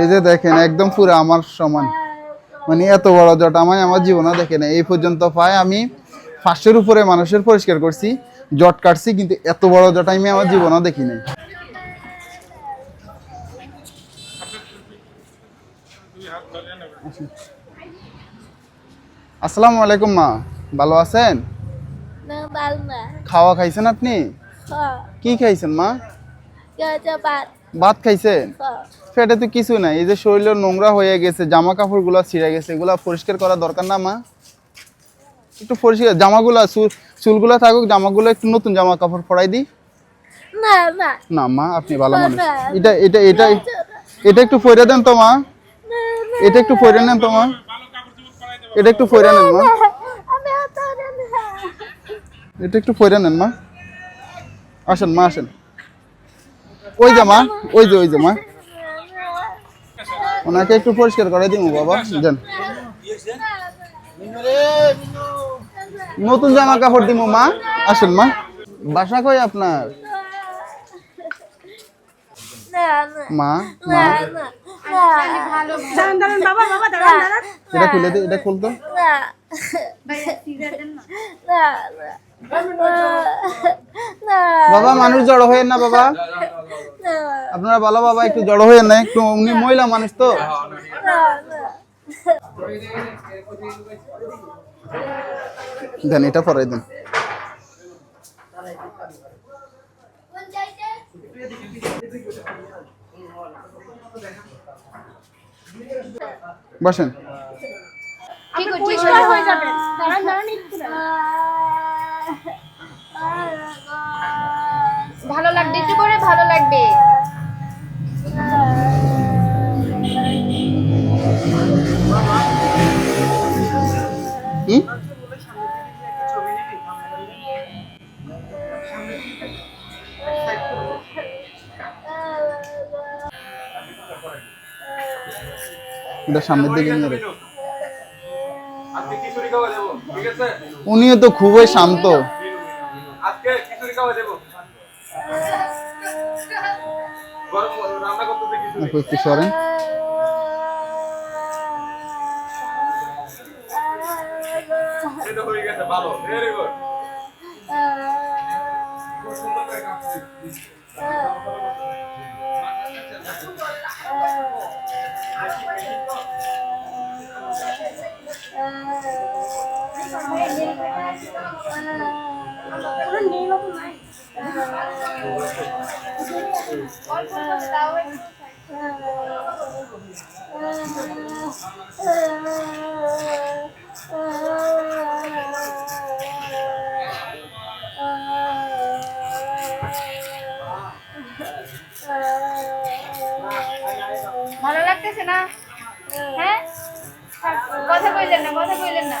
এই যে দেখেন একদম পুরো আমার সমান। মানে এত বড় জট আমি আমার জীবনে দেখে না এই পর্যন্ত পাই আমি ফার্স্টের উপরে মানুষের পরিষ্কার করছি জট কাটছি কিন্তু এত বড় জট আমি আমার জীবনে দেখি নাই। আসসালামু আলাইকুম মা ভালো আছেন? না বাল না। খাওয়া খাইছেন আপনি? খ কি খাইছেন মা? বাদ ভাত খাইছেন খ পেটে তো কিছু নাই। এই যে শরীর নোংরা হয়ে গেছে জামা কাপড়গুলা ছিঁড়ে গেছে এগুলা পরিষ্কার করা দরকার না মা। একটু পরিষ্কার জামাগুলা চুল চুলগুলা থাকুক জামাগুলো একটু নতুন জামা কাপড় পরাই দিই। না মা আপনি ভালো মানুষ। এটা এটা এটা এটা একটু পরে দেন তো মা। এটা একটু পরে নেন তো মা। এটা একটু পরে নেন মা। এটা একটু পরে নেন মা। আসেন মা আসেন। ওই যে মা ওই যে ওই যে মা। ওনাকে একটু পরিষ্কার করে দিন বাবা। যান নতুন জামা কাপড় দিমু মা। আসেন মা। বাসা কই আপনার? মা মা। এটা খুলে দে এটা খুলতো। না না না বাবা মানুষ জড়ো হয়ে না বাবা। আপনারা ভালো বাবা একটু জড়ো হয়ে না একটু উনি মহিলা মানুষ তো। দেন এটা পরাই দেন। বসেন। ভালো লাগবে? একটু করে ভালো লাগবে। এটা সামনের দিকে নিয়ে উনিও তো খুবই শান্ত। আজকে খিচুড়ি ভালো লাগতেছে না? হ্যাঁ? কথা কইলেন না কথা কইলেন না।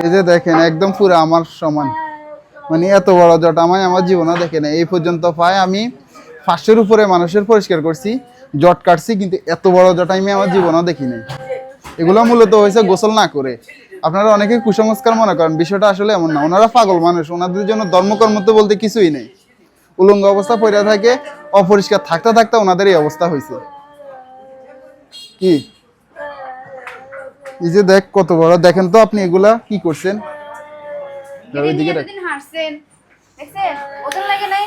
এই যে দেখেন, একদম পুরো আমার সমান। মানে এত বড় জট আমি আমার জীবনে দেখে না এই পর্যন্ত পাই আমি ফার্স্টের উপরে মানুষের পরিষ্কার করছি, জট কাটছি, কিন্তু এত বড় জট আমি আমার জীবনে দেখি নাই। এগুলো মূলত হয়েছে গোসল না করে। আপনারা অনেকে কুসংস্কার মনে করেন, বিষয়টা আসলে এমন না। ওনারা পাগল মানুষ, ওনাদের জন্য ধর্মকর্ম তো বলতে কিছুই নেই। উলঙ্গ অবস্থা পড়ে থাকে, অপরিষ্কার থাকতে থাকতে ওনাদের এই অবস্থা হয়েছে। কি? এই যে দেখ কত বড়। দেখেন তো আপনি এগুলা কি করছেন? ওইদিকে দেখছেন? ওদের লাগে নাই?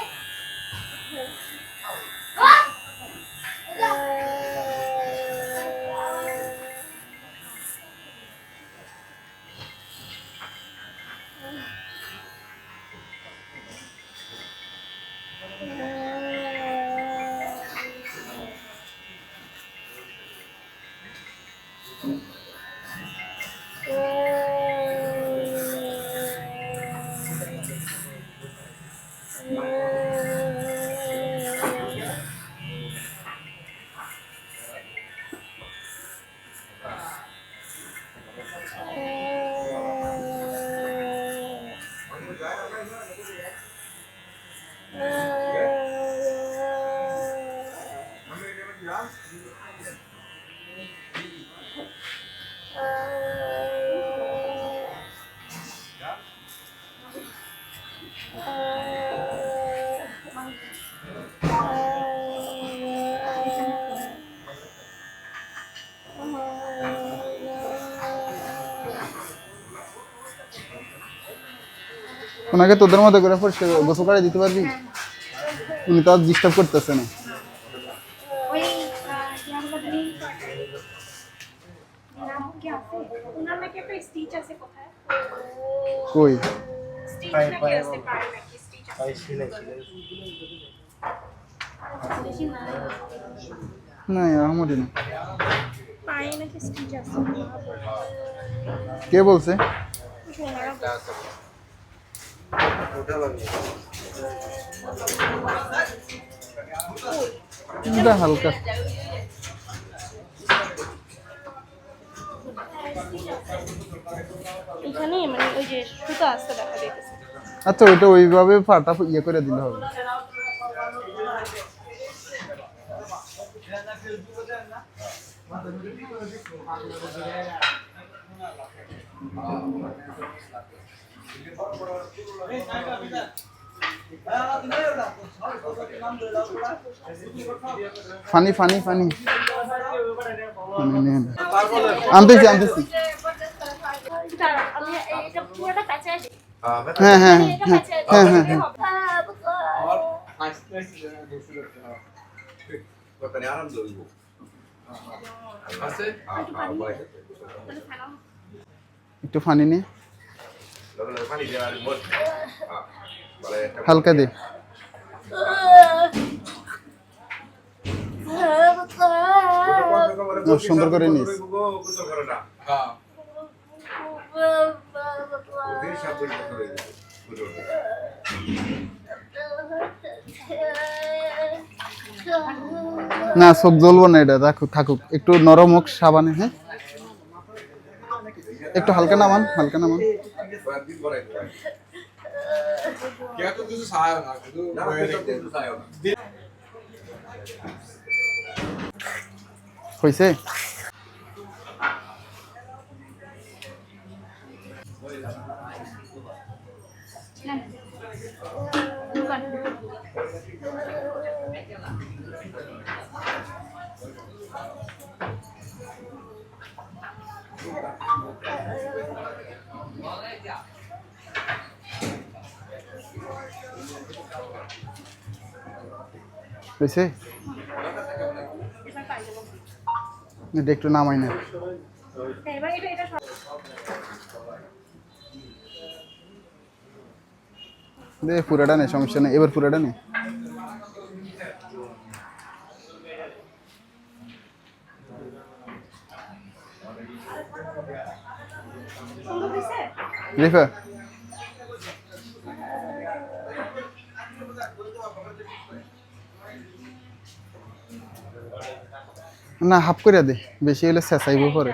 ওনাকে তোদের মতো করে পরিষ্কার গোসল করে দিতে পারবি? উনি তো আর ডিস্টার্ব করতেছে না। কই? না। না কে বলছে। এটা হালকা। এখানে মানে ওই যে সুতা আছে দেখা যাইতেছে। আচ্ছা ওইটা ওইভাবে ফাটা ইয়ে করে দিলে হবে। ফানি ফানি ফানি আনতেছি আনতেছি হ্যাঁ হ্যাঁ হ্যাঁ হ্যাঁ হ্যাঁ হ্যাঁ একটু ফানি নে লগে লগে পানি দেওয়ার মত বলে একটা হালকা দে। সুন্দর করে নিস। না চোখ জ্বলবো না এটা রাখুক থাকুক। একটু নরম হোক সাবানে হ্যাঁ? একটু হালকা নামান হালকা নামান। হয়েছে হয়েছে এটা একটু নামাই না। পুরাটা নেই সমস্যা নেই। এবার পুরাটা নেই রিফা। না হাফ করে দে বেশি হলে চেঁচাইব পরে।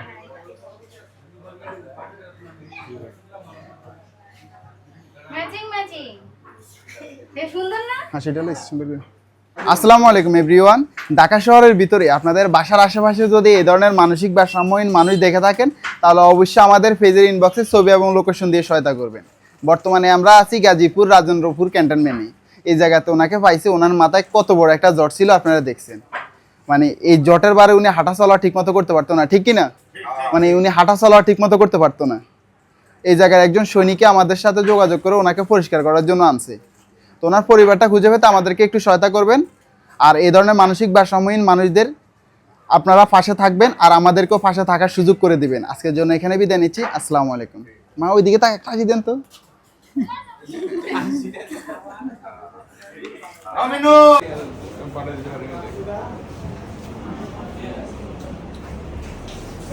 হাসিটা হলো সুন্দর। আসসালামু আলাইকুম এভরিওয়ান ঢাকা শহরের ভিতরে আপনাদের বাসার আশেপাশে যদি এই ধরনের মানসিক বা সাম্যহীন মানুষ দেখে থাকেন, তাহলে অবশ্যই আমাদের পেজের ইনবক্সে ছবি এবং লোকেশন দিয়ে সহায়তা করবেন। বর্তমানে আমরা আছি গাজীপুর রাজেন্দ্রপুর ক্যান্টনমেন্টে এই জায়গাতে ওনাকে পাইছি, ওনার মাথায় কত বড় একটা জট ছিল আপনারা দেখছেন। মানে এই জটের বারে উনি হাঁটা চলা ঠিক মতো করতে পারতো না, ঠিক কি না? মানে উনি হাঁটা চলা ঠিক মতো করতে পারতো না। এই জায়গায় একজন সৈনিকে আমাদের সাথে যোগাযোগ করে ওনাকে পরিষ্কার করার জন্য আনছে। তো ওনার পরিবারটা খুঁজে পেতে আমাদেরকে একটু সহায়তা করবেন। আর এই ধরনের মানসিক ভারসাম্যহীন মানুষদের আপনারা পাশে থাকবেন আর আমাদেরকেও পাশে থাকার সুযোগ করে দিবেন। আজকের জন্য এখানে বিদায় নিচ্ছি। আসসালামু আলাইকুম। মা ওইদিকে তাকে কাশি দেন তো।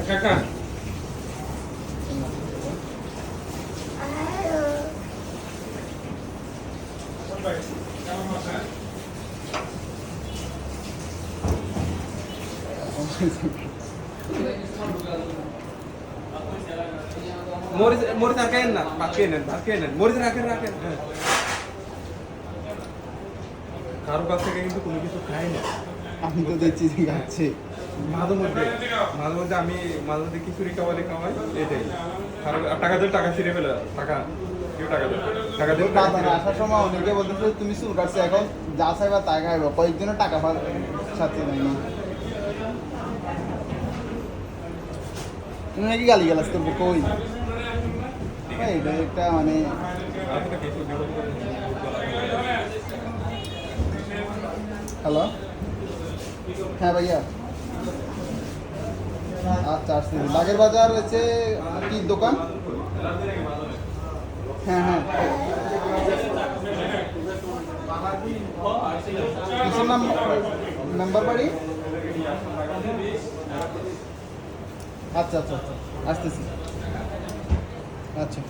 কাকা মরিচ মরিচ রাখেন না? ভাত খেয়ে নেন ভাত খেয়ে নেন। মরিচ রাখেন রাখেন। হ্যাঁ। কারও কাছ থেকে কিন্তু কোনো কিছু খাই না। আমি তো দেখছি যে খাচ্ছে। মাঝে মধ্যে মাঝে মধ্যে আমি মাঝে মধ্যে খিচুড়ি খাওয়ালে খাওয়াই এটাই। আর টাকা দিয়ে টাকা ছিঁড়ে ফেলে টাকা। বাজারে আসার সময় অনেকে বলতেছে তুমি চুল কাটছো এখন যা চাইবা তাই খাইবা কয়েকদিনও টাকা পাওয়ার সাথে নাই না। তুমি নাকি গালি গালাজ করব? কই? এই, এটা একটা মানে হ্যালো হ্যাঁ ভাইয়া। আচ্ছা আসছি বাগের বাজার হচ্ছে কি দোকান? হ্যাঁ হ্যাঁ। কিসের নাম? মেম্বার বাড়ি? আচ্ছা আচ্ছা আচ্ছা। আসতেছি। আচ্ছা।